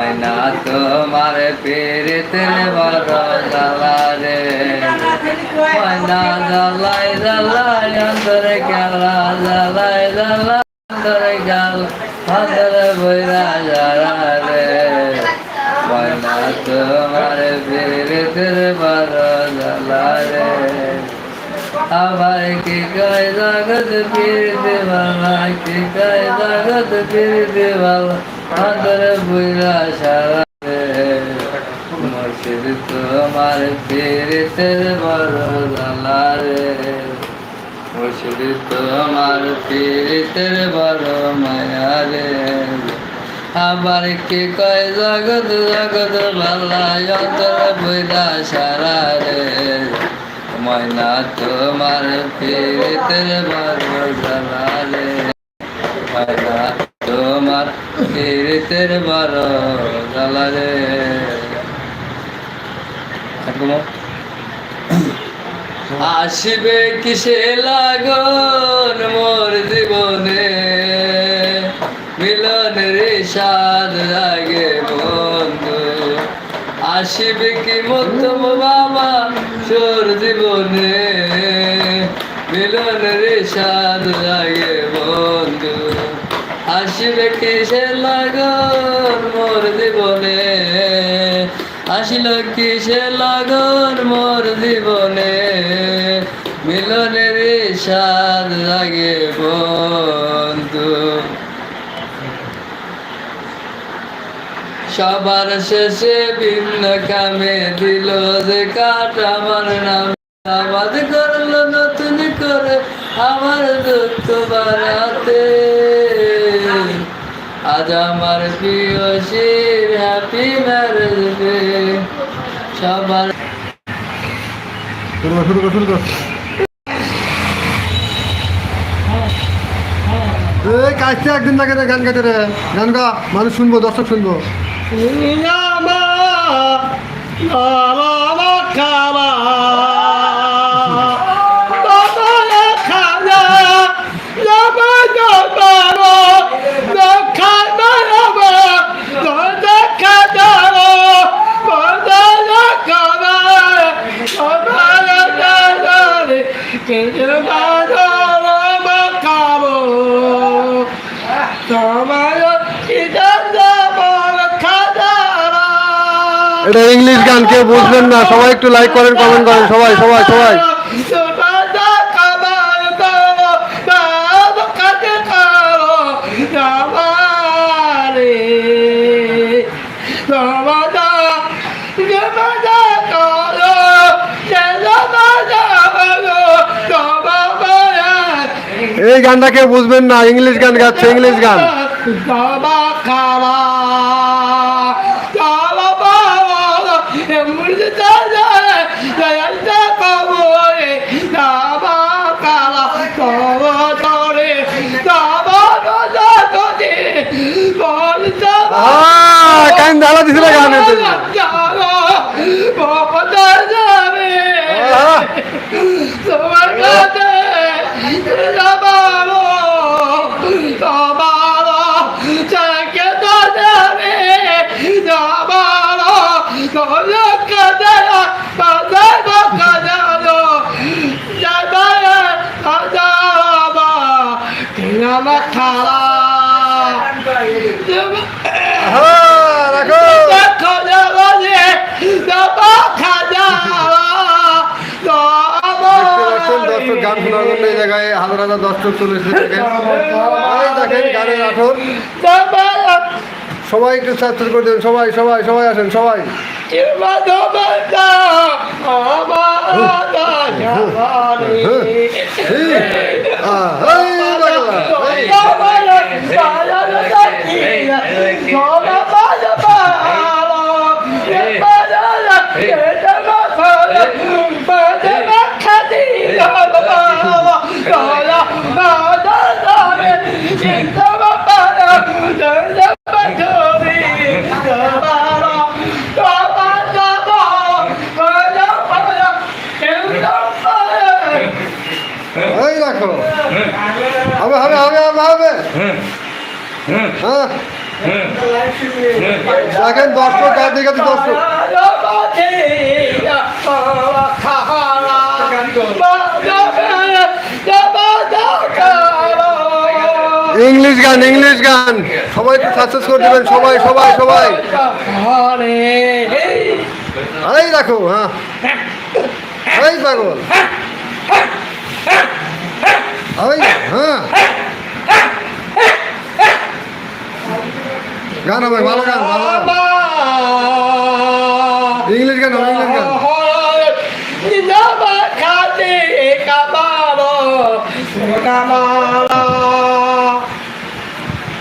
না তোমার পেরেতে বড় জ্বালা রে ময়না জ্বালাই জ্বালাই অন্তরে খেলা জ্বালাই জ্বালাই অন্তরে গেল, অন্তরে বইরা যারা রে ময়না তোমার পেরেতে বড় জ্বালা রে আমার কি কয় জগৎ ফিরতে ভালো কি কয় জগৎ ফিরতে ভালো অন্তর বুঝা সারা মুর্শিদ তোমার ফিরতে বড় জালা রে মুর্শিদ তোমার ফিরতে বড় মায়া রে আবার কি কয় জগৎ জগৎ ভালা অন্তর বুঝা সারা রে ময়না তোমার ফিরতে বড় জালা রে ময়না তোমার ফিরতে বড় জালা রে। আসবে কিসে লাগন মোর জীবনে? মিলনের স্বাদ লাগে বন্ধু। আসবে কি মধ্যম বাবা তোর জীবনে? মিলনের স্বাদ লাগে বন্ধু কিসে লাগন মোর জীবনে? আসিল কিসে লাগন মোর জীবনে? মিলনের স্বাদ লাগে বন্ধু। সবার শেষে ভিন্ন কামে দিল যে কাঠ আমার নাম। আবাদ করল নতুন করে আমার দুঃখ বাড়াতে। আজ আমার প্রিয় শির হ্যাপি ম্যারেজ ডে সবার শুরু শুরু কর শুরু কর। এই কাজটা একদিন থাকে রে গান গাইতে রে। গান গা মানুষ শুনব দর্শক শুনব। এটা ইংলিশ গান, কেউ বুঝবেন না। সবাই একটু লাইক করেন কমেন্ট করেন। সবাই সবাই সবাই। এই গানটা কেউ বুঝবেন না। ইংলিশ গান গাচ্ছে ইংলিশ গান। গান শোনার জন্য এই জায়গায় হাজার হাজার দর্শক চলে এসেছে। দেখেন গানের আসর। সবাই একটু সাবস্ক্রাইব করে দেন সবাই সবাই সবাই আসেন সবাই। আহ, এই বাংলা, এই। এই দেখো হবে হবে হবে হবে হবে হ্যাঁ? দেখেন দর্শক গাদি গাদি দর্শক। ইংলিশ গান ইংলিশ গান। সবাই সাকসেস করে দেবেন, সবাই সবাই সবাই। এই দেখো হ্যাঁ। এই পাগল। এই হ্যাঁ। গান হবে ভালো গান ভালো ইংলিশ গান হবে ইংলিশ গান।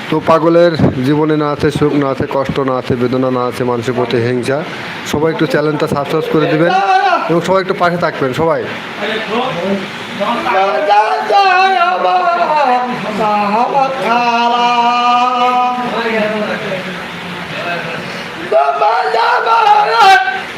তো পাগলের জীবনে না আছে সুখ না আছে কষ্ট না আছে বেদনা না আছে মানুষের প্রতি হিংসা। সবাই একটু চ্যালেঞ্জটা সাবস্ক্রাইব করে দিবেন এবং সবাই একটু পাশে থাকবেন সবাই।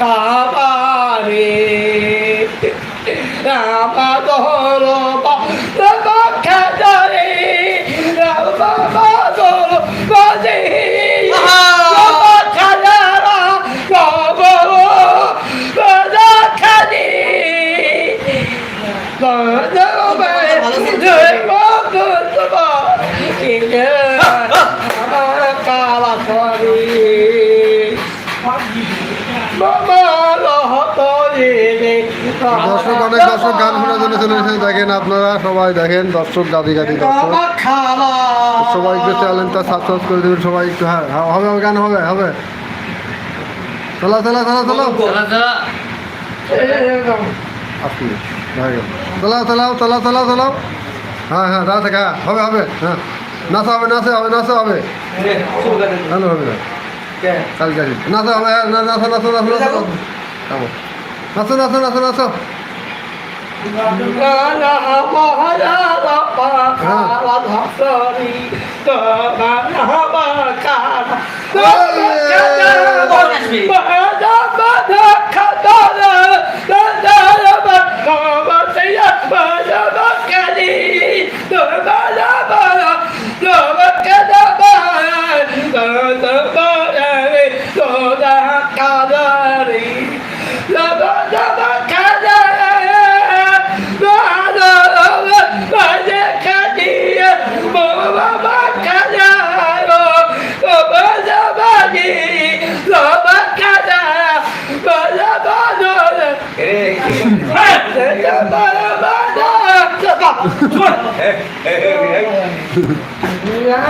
কাবারে রামা ধর দর্শক অনেক দর্শক গান শোনার জন্য চলে এসেছেন। দেখেন আপনারা সবাই দেখেন দর্শক গাদি গাদি দর্শক। সবাই একটু চ্যানেলটা সাবস্ক্রাইব করে দেবেন সবাই একটু হ্যাঁ হ্যাঁ, হবে হবে গান হবে হবে। চলো চলো চলো চলো। আপনি চলাও চলাও চলাও চলাও চলাও হ্যাঁ হ্যাঁ রাত হ্যাঁ হবে হবে হ্যাঁ। নাচা হবে নাচা হবে নাচা হবে। কেন হবে না কালকে নাচা হবে হ্যাঁ, না নাচো নাচো নাচো নাচো নাচো নাচো Eh, eh, eh, eh. Yan.